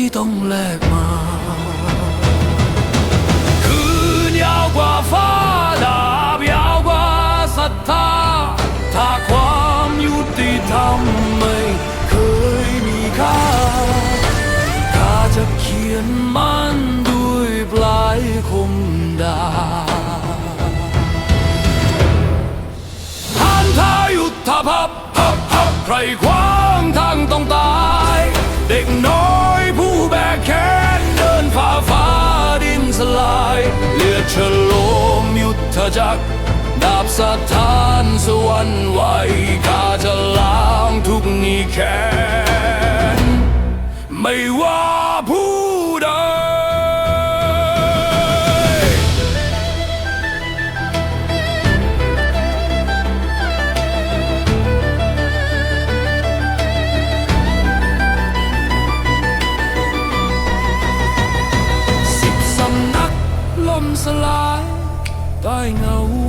ที่ต้องแลกมา คืนยาวกว่าฟ้าดาบยาวกว่าศรัทธา ถ้าความยุติธรรมไม่เคยมีค่าข้าจะเขียนมันด้วยปลายคมดาท่านทายุทธภพใครขวา โลมยุทธจักรดาบสถานสวรรค์ไหวข้าจะล้างทุกนี้แค้นไม่ว่าำนักล่